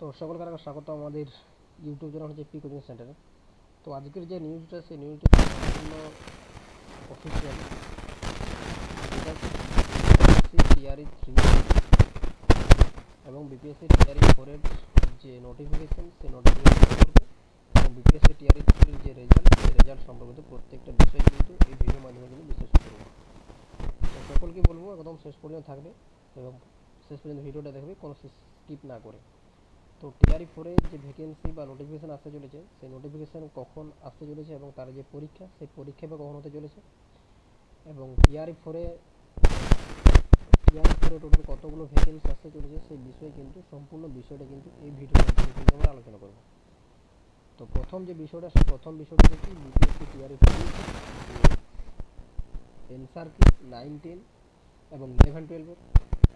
তো সকলকে আরেকবার স্বাগত আমাদের ইউটিউব চ্যানেল হচ্ছে পি কোচিং সেন্টারে তো আজকের যে নিউজটা সেই নিউজটা অফিসিয়াল থ্রি এবং বিপিএসসি টিআরই ফোরের যে নোটিফিকেশন সেই নোটিফিকেশন এবং বিপিএসসি টিআরই থ্রির যে রেজাল্ট সেই রেজাল্ট সম্পর্কিত প্রত্যেকটা বিষয় কিন্তু এই ভিডিও মাধ্যমে কিন্তু বিশ্লেষণ করব। তো সকলকে বলব, একদম শেষ পর্যন্ত থাকবে এবং শেষ পর্যন্ত ভিডিওটা দেখবে, কোনো স্কিপ না করে। তো টিআরই ফোরে যে ভ্যাকেন্সি বা নোটিফিকেশান আসতে চলেছে, সেই নোটিফিকেশান কখন আসতে চলেছে এবং তার যে পরীক্ষা, সেই পরীক্ষা কখন হতে চলেছে? এবং টিআরই ফোরে টিআরই ফোরে টোটাল কতগুলো ভ্যাকেন্সি আসতে চলেছে, সেই বিষয়ে কিন্তু সম্পূর্ণ বিষয়টা কিন্তু এই ভিডিওর কিন্তু আমরা আলোচনা করব। তো প্রথম যে বিষয়টা, সেই প্রথম বিষয়টা হচ্ছে বিপিএসসি টিআরই ফোর এনসার কি? নাইন টেন এবং ইলেভেন টুয়েলভের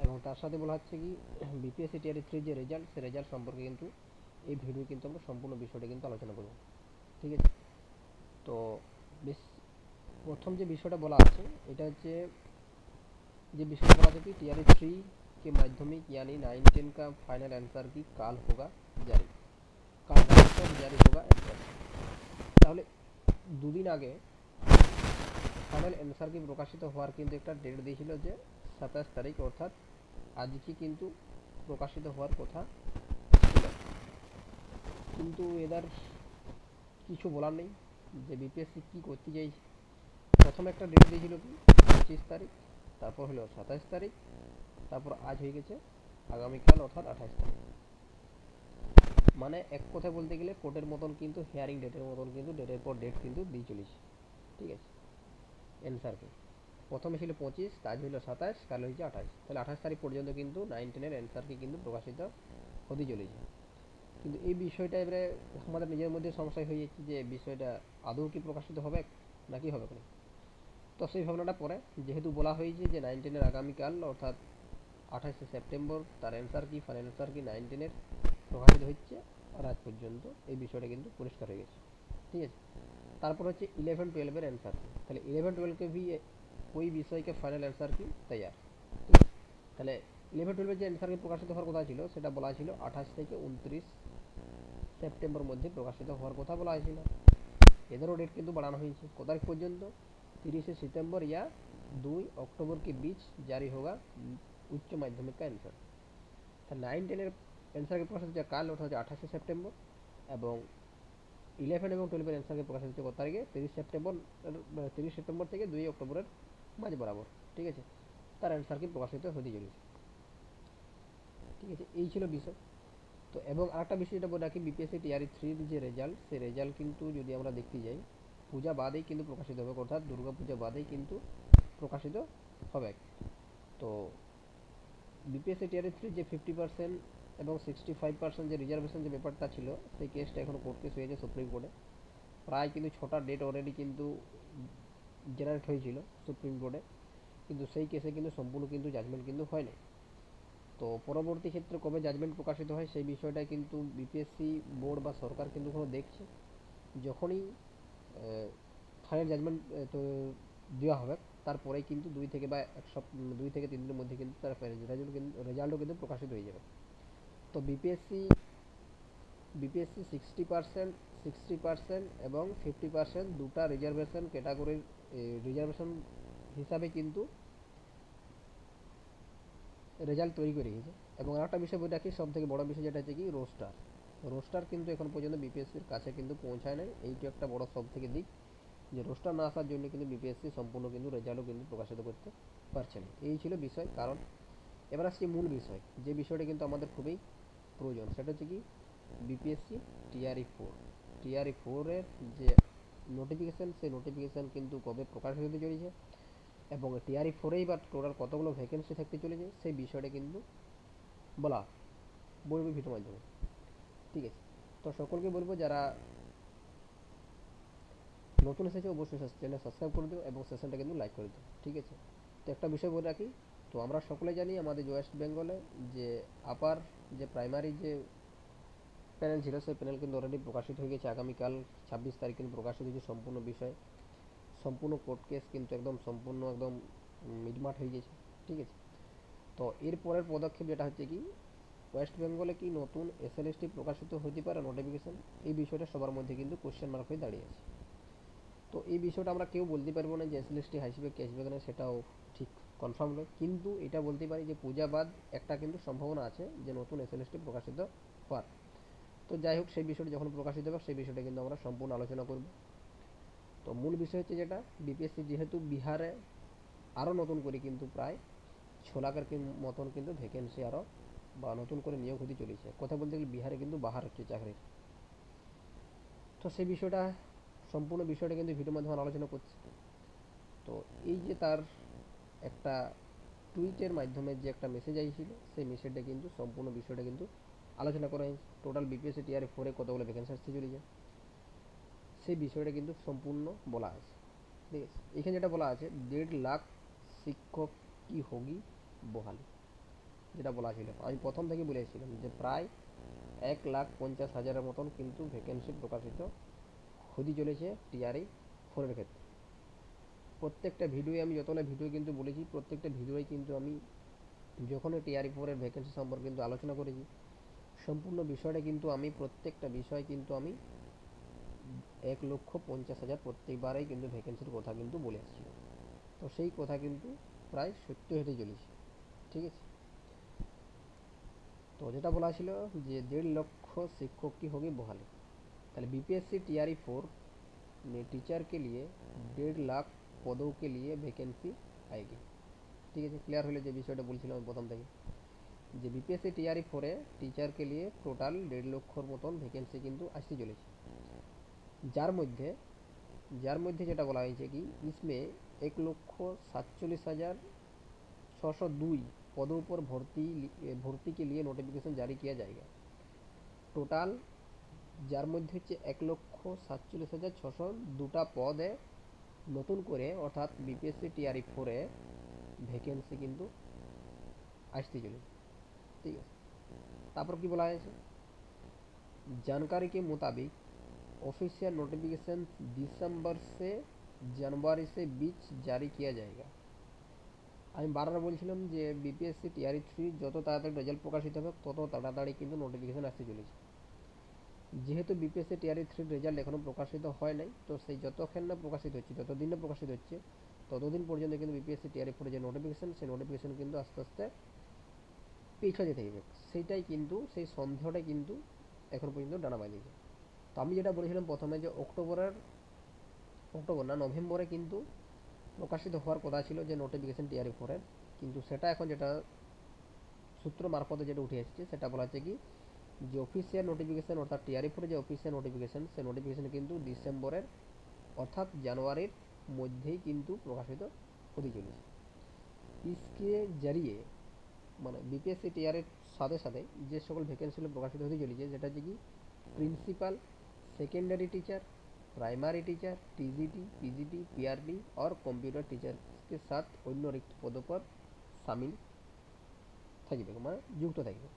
এবং তার সাথে বলা হচ্ছে কি বিপিএসসি টিআরই থ্রি যে রেজাল্ট সেই রেজাল্ট সম্পর্কে কিন্তু এই ভিডিও কিন্তু আমরা সম্পূর্ণ বিষয়টা কিন্তু আলোচনা করব ঠিক আছে তো বেশ প্রথম যে বিষয়টা বলা আছে এটা হচ্ছে যে বিষয়টা बला था कि टीआरई थ्री के माध्यमिक यानी नाइन टेन का फाइनल आंसर की काल होगा জারি কাল आंसर জারি होगा आंसर তাহলে দুদিন আগে ফাইনাল অ্যান্সার কি প্রকাশিত হওয়ার কিন্তু একটা ডেট দিয়েছিল যে সাতাশ তারিখ অর্থাৎ আজকে কিন্তু প্রকাশিত হওয়ার কথা ছিল। কিন্তু এদার কিছু বলার নেই যে বিপিএসসি কী করতে চাইছে প্রথম একটা ডেট দিয়েছিল কি, পঁচিশ তারিখ, তারপর হলো সাতাশ তারিখ, তারপর আজ হয়ে গেছে আগামীকাল অর্থাৎ আঠাশ তারিখ। মানে এক কথায় বলতে গেলে কোর্টের মতন কিন্তু হিয়ারিং ডেটের মতন কিন্তু ডেটের পর ডেট কিন্তু দিয়ে চলেছে ঠিক আছে? অ্যান্সারকে প্রথমে ছিল পঁচিশ আজ হলো সাতাশ, কাল হয়েছে আঠাশ। তাহলে আঠাশ তারিখ পর্যন্ত কিন্তু নাইন টেনের অ্যান্সারকে কিন্তু প্রকাশিত হতে চলেছে। কিন্তু এই বিষয়টা এবারে আমাদের নিজের মধ্যে সমস্যা হয়ে যাচ্ছে যে বিষয়টা আদৌ কি প্রকাশিত হবে নাকি হবে না তো সেই ভাবনাটা পরে। যেহেতু বলা হয়েছে যে নাইন টেনের আগামীকাল, অর্থাৎ আঠাশে সেপ্টেম্বর, তার অ্যান্সার কি ফাইনাল অ্যান্সার কি নাইন টেনের প্রকাশিত হচ্ছে আর আজ পর্যন্ত এই বিষয়টা কিন্তু পরিষ্কার হয়ে গেছে। ঠিক আছে? তারপর হচ্ছে ইলেভেন টুয়েলভের অ্যান্সার তাহলে ইলেভেন টুয়েলভকে ভি ওই বিষয়কে ফাইনাল অ্যান্সার কি তৈয়ার ঠিক আছে তাহলে ইলেভেন টুয়েলভের যে অ্যান্সার কি প্রকাশিত হওয়ার কথা ছিল সেটা বলা ছিল আঠাশ থেকে উনত্রিশ সেপ্টেম্বর মধ্যে প্রকাশিত হওয়ার কথা বলা হয়েছিল এদেরও ডেট কিন্তু বাড়ানো হয়েছে কত তারিখ পর্যন্ত তিরিশে सितंबर या দুই অক্টোবর के बीच जारी होगा উচ্চ মাধ্যমিক का आंसर তা নাইন টেনের অ্যান্সারকে প্রকাশ হচ্ছে কাল অর্থাৎ হচ্ছে আঠাশে সেপ্টেম্বর এবং ইলেভেন এবং টুয়েলভের অ্যান্সারকে প্রকাশ হচ্ছে কত তারিখে তিরিশ সেপ্টেম্বর তিরিশ সেপ্টেম্বর থেকে দুই অক্টোবরের মাঝ বরাবর, ঠিক আছে? তার অ্যান্সারকে প্রকাশিত হতে চলেছে। ঠিক আছে, এই ছিল বিষয়। তো, এবং আরেকটা বিষয় যেটা বলে রাখি বিপিএসসি টিআরই থ্রির যে রেজাল্ট সেই রেজাল্ট কিন্তু যদি আমরা দেখতে যাই, পূজা বাদেই কিন্তু প্রকাশিত হবে, অর্থাৎ দুর্গা পূজা বাদেই কিন্তু প্রকাশিত হবে। তো বিপিএসসি টিআরই থ্রি যে ফিফটি পার্সেন্ট এবং সিক্সটি ফাইভ পার্সেন্ট যে রিজার্ভেশন যে ব্যাপারটা ছিল, সেই কেসটা এখনও কোর্ট কেস হয়েছে সুপ্রিম কোর্টে প্রায় কিন্তু ছটা ডেট অলরেডি কিন্তু জেনারেট হয়েছিল সুপ্রিম কোর্টে। কিন্তু সেই কেসে কিন্তু সম্পূর্ণ কিন্তু জাজমেন্ট কিন্তু হয়নি। তো পরবর্তী ক্ষেত্রে কবে জাজমেন্ট প্রকাশিত হয় সেই বিষয়টা কিন্তু বিপিএসসি বোর্ড বা সরকার কিন্তু কোনো দেখছে। যখনই ফাইনাল জাজমেন্ট তো দেওয়া হবে তারপরেই কিন্তু দুই থেকে বা এক সপ্তাহ দুই থেকে তিন দিনের মধ্যে কিন্তু তার রেজাল্টও কিন্তু প্রকাশিত হয়ে যাবে। তো BPSC BPSC sixty percent sixty percent এবং ফিফটি পার্সেন্ট দুটা রিজার্ভেশন ক্যাটাগরির রিজার্ভেশন হিসাবে কিন্তু রেজাল্ট তৈরি করে রেখেছে এবং আরেকটা বিষয় বলে রাখি সব থেকে বড় বিষয় যেটা হচ্ছে কি রোস্টার রোস্টার কিন্তু এখন পর্যন্ত বিপিএসসির কাছে কিন্তু পৌঁছায় নাই। এইটা একটা বড় সব থেকে দিক, যে রোস্টার না আসার জন্য কিন্তু বিপিএসসি সম্পূর্ণ কিন্তু রেজাল্টও কিন্তু প্রকাশিত করতে পারছে না। এই ছিল বিষয়। কারণ, এবার আসছে মূল বিষয়, যে বিষয়টা কিন্তু আমাদের খুবই প্রয়োজন। সেটা হচ্ছে কি বিপিএসসি টিআরই ফোর টিআরই ফোরের যে নোটিফিকেশান সেই নোটিফিকেশান কিন্তু কবে প্রকাশ হতে চলেছে এবং টিআরই ফোরেই বা টোটাল কতগুলো ভ্যাকেন্সি থাকতে চলেছে, সেই বিষয়টা কিন্তু বলা বলবে ভিডিও মাধ্যমে। ঠিক আছে? তো সকলকে বলব যারা নতুন এসেছে, অবশ্যই চ্যানেল সাবস্ক্রাইব করে দিও এবং সেশনটা কিন্তু লাইক করে দিও। ঠিক আছে? তো একটা বিষয় বলে রাখি, তো আমরা সকলে জানি আমাদের ওয়েস্ট বেঙ্গলে যে আপার যে প্রাইমারি যে প্যানেল ছিল, সেই প্যানেল কিন্তু অলরেডি প্রকাশিত হয়ে গেছে। আগামীকাল ছাব্বিশ তারিখ কিন্তু প্রকাশিত হয়েছে সম্পূর্ণ বিষয়। সম্পূর্ণ কোর্ট কেস কিন্তু একদম সম্পূর্ণ একদম মিটমাট হয়ে গেছে, ঠিক আছে? তো এর পরের পদক্ষেপ যেটা হচ্ছে কি, ওয়েস্ট বেঙ্গলে কি নতুন এসএলএসটি প্রকাশিত হতে পারে নোটিফিকেশান এই বিষয়টা সবার মধ্যে কিন্তু কোশ্চেন মার্ক হয়ে দাঁড়িয়ে আছে। তো এই বিষয়টা আমরা কেউ বলতে পারব না যে এসএলএসটি আসবে কি আসবে না সেটাও ঠিক কনফার্ম নয়। কিন্তু এটা বলতে পারি যে পূজা বাদ একটা কিন্তু সম্ভাবনা আছে যে নতুন এসএলএসটি প্রকাশিত হওয়ার। তো যাই হোক, সেই বিষয়টা যখন প্রকাশিত হবে, সেই বিষয়টা কিন্তু আমরা সম্পূর্ণ আলোচনা করব। তো মূল বিষয় হচ্ছে যেটা বিপিএসসি যেহেতু বিহারে আরও নতুন করে কিন্তু প্রায় ছ লাখের মতন কিন্তু ভ্যাকেন্সি আরও বা নতুন করে নিয়োগ হতে চলেছে। কথা বলতে গেলে বিহারে কিন্তু বাহার হচ্ছে চাকরির তো সেই বিষয়টা, সম্পূর্ণ বিষয়টা কিন্তু ভিডিওর মাধ্যমে আলোচনা করছি। তো এই যে তার একটা টুইটের মাধ্যমে যে একটা মেসেজ আইছিল সেই মেসেজটা কিন্তু, সম্পূর্ণ বিষয়টা কিন্তু আলোচনা করা টোটাল বিপিএসসি টিআরএ ফোরে কতগুলো ভ্যাকেন্সি আসতে চলেছে। সেই বিষয়টা কিন্তু সম্পূর্ণ বলা আছে। ঠিক আছে? এখানে যেটা বলা আছে, দেড় লাখ শিক্ষক কি হোগি বহালি। যেটা বলা ছিল। আমি প্রথম থেকে বলেছিলাম যে প্রায় এক লাখ পঞ্চাশ হাজারের মতন কিন্তু ভ্যাকেন্সি প্রকাশিত হতে চলেছে টিআরএ ফোরের ক্ষেত্রে। প্রত্যেকটা ভিডিওয়ে আমি যতগুলো ভিডিও কিন্তু বলেছি, প্রত্যেকটা ভিডিওয়ে কিন্তু আমি যখন টিআরই ফোরের ভ্যাকেন্সি সম্পর্কে কিন্তু আলোচনা করেছি সম্পূর্ণ বিষয়টা কিন্তু আমি, প্রত্যেকটা বিষয় কিন্তু আমি এক লক্ষ পঞ্চাশ হাজার প্রত্যেকবারেই কিন্তু ভ্যাকেন্সির কথা কিন্তু বলে আসছি। তো সেই কথা কিন্তু প্রায় সত্য হতে চলেছে। ঠিক আছে? তো যেটা বলা ছিল যে দেড় লক্ষ শিক্ষক কি হবে बहाली তাহলে বিপিএসসি टीआरई ফোর में टीचर के लिए डेढ़ लाख পদों के लिए वैकेंसी ঠিক আছে? ক্লিয়ার হলে যে বিষয়টা বলছিলাম প্রথম থেকে। যে বিপিএসসি টিআরই ফোরে টিচার কে লিয়ে টোটাল দেড় লক্ষর মতন ভ্যাকেন্সি কিন্তু আসতে চলেছে যার মধ্যে যার মধ্যে যেটা বলা হয়েছে কি ইসমে এক লক্ষ সাতচল্লিশ হাজার ছশো দুই पदों पर भर्ती भर्ती के लिए नोटिफिकेशन जारी किया जाएगा টোটাল যার মধ্যে হচ্ছে এক লক্ষ সাতচল্লিশ হাজার ছশো দুটা পদে নতুন করে অর্থাৎ বিপিএসসি টিআরই ফোরে ভ্যাকেন্সি কিন্তু আসতে চলেছে ঠিক আছে তারপর কি বলা হয়েছে जानकारी के मुताबिक ऑफिशियल नोटिफिकेशन दिसंबर से जनवरी से बीच जारी किया जाएगा আমি বারবার বলছিলাম যে বিপিএসসি টিআরই থ্রি যত তাড়াতাড়ি রেজাল্ট প্রকাশিত হবে তত তাড়াতাড়ি কিন্তু নোটিফিকেশান আসতে চলেছে যেহেতু বিপিএসসি টিআরই থ্রির রেজাল্ট এখনও প্রকাশিত হয় নাই তো সেই যতক্ষণ না প্রকাশিত হচ্ছে যতদিন না প্রকাশিত হচ্ছে ততদিন পর্যন্ত কিন্তু বিপিএসসি টিআরই ফোরের যে নোটিফিকেশান সেই নোটিফিকেশান কিন্তু আস্তে আস্তে পিছিয়ে যেতে থাকবে সেইটাই কিন্তু, সেই সন্দেহটাই কিন্তু এখন পর্যন্ত ডানা বাঁধিয়েছে তো আমি যেটা বলেছিলাম প্রথমে যে অক্টোবরের, অক্টোবর না, নভেম্বরে কিন্তু প্রকাশিত হওয়ার কথা ছিল যে নোটিফিকেশন টিআরই ফোরের কিন্তু সেটা এখন যেটা সূত্র মারফতে যেটা উঠে এসেছে, সেটা বলা হচ্ছে কি, যে অফিসিয়াল নোটিফিকেশান অর্থাৎ টিআরই ফোরের যে অফিসিয়াল নোটিফিকেশন সেই নোটিফিকেশান কিন্তু ডিসেম্বরের অর্থাৎ জানুয়ারির মধ্যেই কিন্তু প্রকাশিত হতে চলেছে। ইসকে জরিয়ে মানে বিপিএসসি টিআরের সাথে সাথে যে সকল ভ্যাকেন্সিগুলো প্রকাশিত হতে চলেছে যেটা হচ্ছে কি principal secondary teacher primary teacher TGT PGT PRD और कंप्यूटर टीचर के साथ অন্য রিক্ত পদপদ সামিল থাকবে মানে যুক্ত থাকবে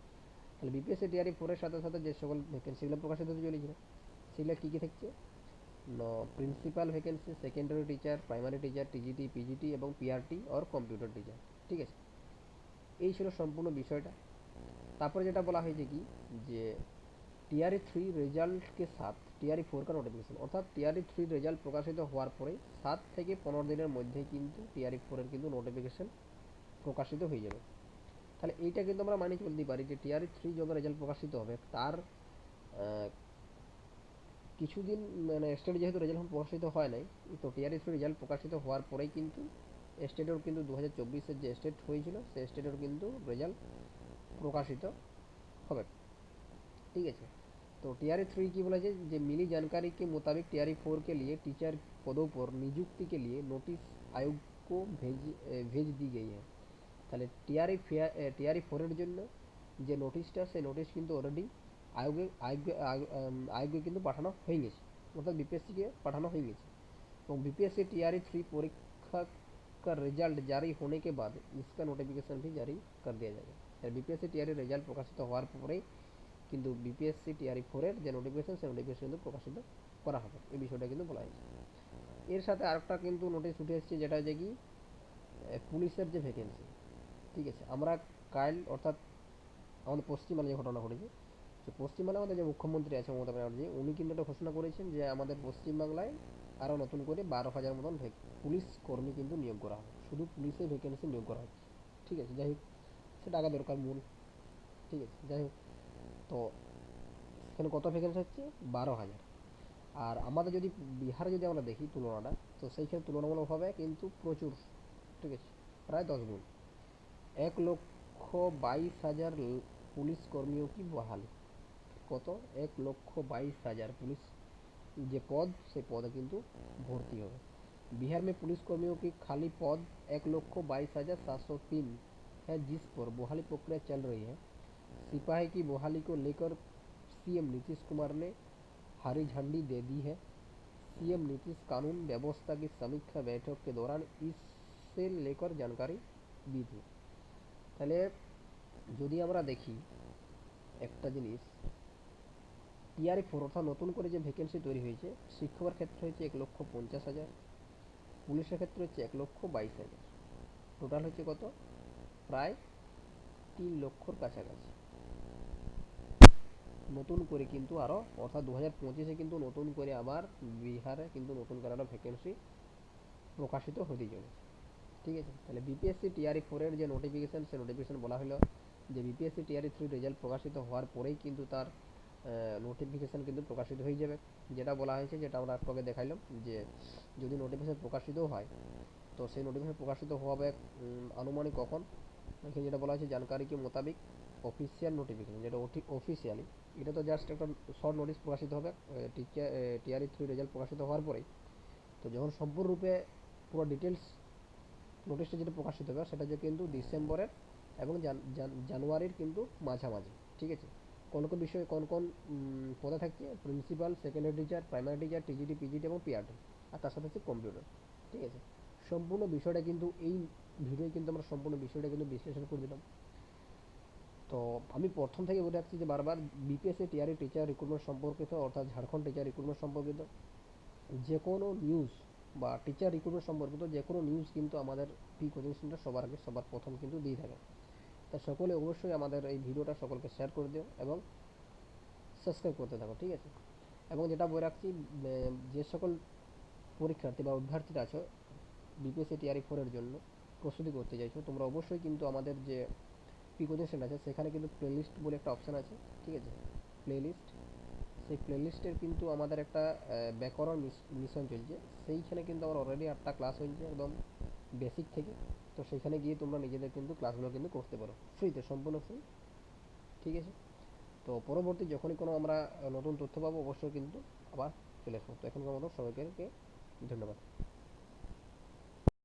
তাহলে বিপিএসসি টিআরই ফোরের সাথে সাথে যে সকল ভ্যাকেন্সিগুলো প্রকাশিত হতে চলেছিল সেগুলো কী কী থাকছে ন principal vacancy secondary teacher primary teacher TGT PGT এবং পিআরটি और কম্পিউটার টিচার ঠিক আছে এই ছিল সম্পূর্ণ বিষয়টা। তারপরে যেটা বলা হয়েছে কি? যে টিআরই থ্রি রেজাল্ট কে সাথ টিআরই ফোর का নোটিফিকেশন অর্থাৎ টিআরই থ্রি রেজাল্ট প্রকাশিত হওয়ার পরে সাত থেকে পনেরো দিনের মধ্যে কিন্তু টিআরই ফোরের কিন্তু নোটিফিকেশন প্রকাশিত হয়ে যাবে। তাহলে এইটা কিন্তু আমরা মানি চলতে পারি যে টিআরই থ্রি যখন রেজাল্ট প্রকাশিত হবে, তার কিছুদিন মানে স্টেট যেহেতু রেজাল্ট প্রকাশিত হয় নাই, তো টিআরই থ্রি রেজাল্ট প্রকাশিত হওয়ার পরেই কিন্তু স্টেটের কিন্তু দু হাজার চব্বিশের যে স্টেট হয়েছিল সেই স্টেটের কিন্তু রেজাল্ট প্রকাশিত হবে ठीक है तो टीआरई थ्री की बोला जाए जो मिली जानकारी के मुताबिक टीआरई फोर के लिए टीचर पदों पर नियुक्ति के लिए नोटिस आयोग को भेज ए, भेज दी गई है তাহলে টিআরই টিআরই ফোরের জন্য যে নোটিশটা সেই নোটিশ কিন্তু অলরেডি আয়োগে আয়োগে আয়োগ- আম, আয়োগে কিন্তু পাঠানো হয়ে গেছে অর্থাৎ বিপিএসসিকে পাঠানো হয়ে গেছে এবং बीपीएससी टीआरई थ्री परीक्षा का रिजल्ट जारी होने के बाद इसका नोटिफिकेशन भी जारी कर दिया जाएगा बीपीएससी टीआरई রেজাল্ট প্রকাশিত হওয়ার পরেই কিন্তু বিপিএসসি টিআরই ফোরের যে নোটিফিকেশন সেই নোটিফিকেশন কিন্তু প্রকাশিত করা হবে এই বিষয়টা কিন্তু বলা হয়েছে এর সাথে আরেকটা কিন্তু নোটিশ উঠে এসেছে যেটা হচ্ছে কি এ, পুলিশের যে ভ্যাকেন্সি ঠিক আছে আমরা কাল অর্থাৎ আমাদের পশ্চিমবাংলায় যে ঘটনা ঘটেছে যে পশ্চিমবাংলায় আমাদের যে মুখ্যমন্ত্রী আছে মমতা ব্যানার্জি উনি কিন্তু একটা ঘোষণা করেছেন যে আমাদের পশ্চিমবাংলায় আরও নতুন করে বারো হাজার মতন পুলিশ কর্মী কিন্তু নিয়োগ করা হবে। শুধু পুলিশে ভ্যাকেন্সি নিয়োগ করা হচ্ছে। ঠিক আছে, যাই হোক, সে টাকা দরকার মূল। ঠিক আছে, যাই হোক। তো এখানে কত ভ্যাকেন্সি হচ্ছে? বারো হাজার। আর আমাদের যদি বিহারে যদি আমরা দেখি তুলনাটা, তো সেইখানে তুলনামূলকভাবে কিন্তু প্রচুর। ঠিক আছে, প্রায় দশ গুণ। এক লক্ষ বাইশ হাজার পুলিশ কর্মীও কি বহাল? কত? এক লক্ষ বাইশ হাজার পুলিশ যে পদ সেই পদে কিন্তু ভর্তি হবে बिहार में पुलिस कर्मियों की खाली पद एक लक्ष बाईस हजार सात सौ तीन है जिस पर बहाली प्रक्रिया चल रही है सिपाही की बहाली को लेकर सीएम नीतीश कुमार ने हरी झंडी दे दी है सीएम नीतीश कानून व्यवस्था की समीक्षा बैठक के दौरान इससे लेकर जानकारी दी थी তাহলে যদি আমরা দেখি একটা জিনিস টিআরই ফোর অর্থাৎ নতুন করে যে ভ্যাকেন্সি তৈরি হয়েছে, শিক্ষকের ক্ষেত্রে হচ্ছে এক লক্ষ পঞ্চাশ হাজার, পুলিশের ক্ষেত্রে হচ্ছে এক লক্ষ বাইশ হাজার। টোটাল হচ্ছে কত? প্রায় তিন লক্ষর কাছাকাছি। নতুন করে কিন্তু আরও অর্থাৎ দু হাজার পঁচিশে কিন্তু নতুন করে আবার বিহারে কিন্তু নতুন করে আরও ভ্যাকেন্সি প্রকাশিত হতে চলেছে। ঠিক আছে? তাহলে বিপিএসসি টিআরই ফোরের যে নোটিফিকেশান সে নোটিফিকেশান বলা হলো যে বিপিএসসি টিআরই থ্রি রেজাল্ট প্রকাশিত হওয়ার পরেই কিন্তু তার নোটিফিকেশান কিন্তু প্রকাশিত হয়ে যাবে। যেটা বলা হয়েছে, যেটা আমরা একটু দেখাইলাম, যে যদি নোটিফিকেশান প্রকাশিত হয়, তো সেই নোটিফিকেশান প্রকাশিত হবে আনুমানিক কখন? এখানে যেটা বলা হয়েছে জানকারি কি মোতাবিক অফিসিয়াল নোটিফিকেশান যেটা অফিসিয়ালি এটা তো জাস্ট একটা শর্ট নোটিশ প্রকাশিত হবে টিআরই থ্রি রেজাল্ট প্রকাশিত হওয়ার পরেই। তো যখন সম্পূর্ণরূপে পুরো ডিটেলস নোটিশটা যেটা প্রকাশিত হবে, সেটা যে কিন্তু ডিসেম্বরের এবং জানুয়ারির কিন্তু মাঝামাঝি, ঠিক আছে? কোন কোন বিষয়ে কোন কোন পদে থাকছে principal secondary teacher primary teacher TGT PGT এবং পিআরটি আর তার সাথে হচ্ছে কম্পিউটার ঠিক আছে? সম্পূর্ণ বিষয়টা কিন্তু এই ভিডিওয় কিন্তু আমরা সম্পূর্ণ বিষয়টা কিন্তু বিশ্লেষণ করে দিলাম। তো আমি প্রথম থেকে বলে রাখছি যে বারবার বিপিএসসি টিআরই টিচার রিক্রুটমেন্ট সম্পর্কিত, অর্থাৎ ঝাড়খণ্ড টিচার রিক্রুটমেন্ট সম্পর্কিত, যে কোনো নিউজ বা টিচার রিক্রুটমেন্ট সম্পর্কিত যে কোনো নিউজ কিন্তু আমাদের পি কোচিং সেন্টার সবার আগে সবার প্রথম কিন্তু দিয়ে থাকে। তা সকলে অবশ্যই আমাদের এই ভিডিওটা সকলকে শেয়ার করে দিও এবং সাবস্ক্রাইব করতে থাকো, ঠিক আছে? এবং যেটা বলে রাখছি যে সকল পরীক্ষার্থী বা অভ্যর্থীরা আছো বিপিএসসি টিআরই ফোরের জন্য প্রস্তুতি করতে চাইছো, তোমরা অবশ্যই কিন্তু আমাদের যে পি কোচিং সেন্টার আছে, সেখানে কিন্তু প্লেলিস্ট বলে একটা অপশান আছে, ঠিক আছে? প্লেলিস্ট সেই প্লেলিস্টের কিন্তু আমাদের একটা ব্যাকরণ মিশন চলছে, সেইখানে কিন্তু আমার অলরেডি আটটা ক্লাস হয়েছে একদম বেসিক থেকে। তো সেখানে গিয়ে তোমরা নিজেদের কিন্তু ক্লাসগুলো কিন্তু করতে পারো। ফ্রিতে সম্পূর্ণ ফ্রি ঠিক আছে? তো পরবর্তী যখনই কোনো আমরা নতুন তথ্য পাবো, অবশ্যই কিন্তু আবার চলে আসব। তো এখনকার মতো সবাইকে ধন্যবাদ।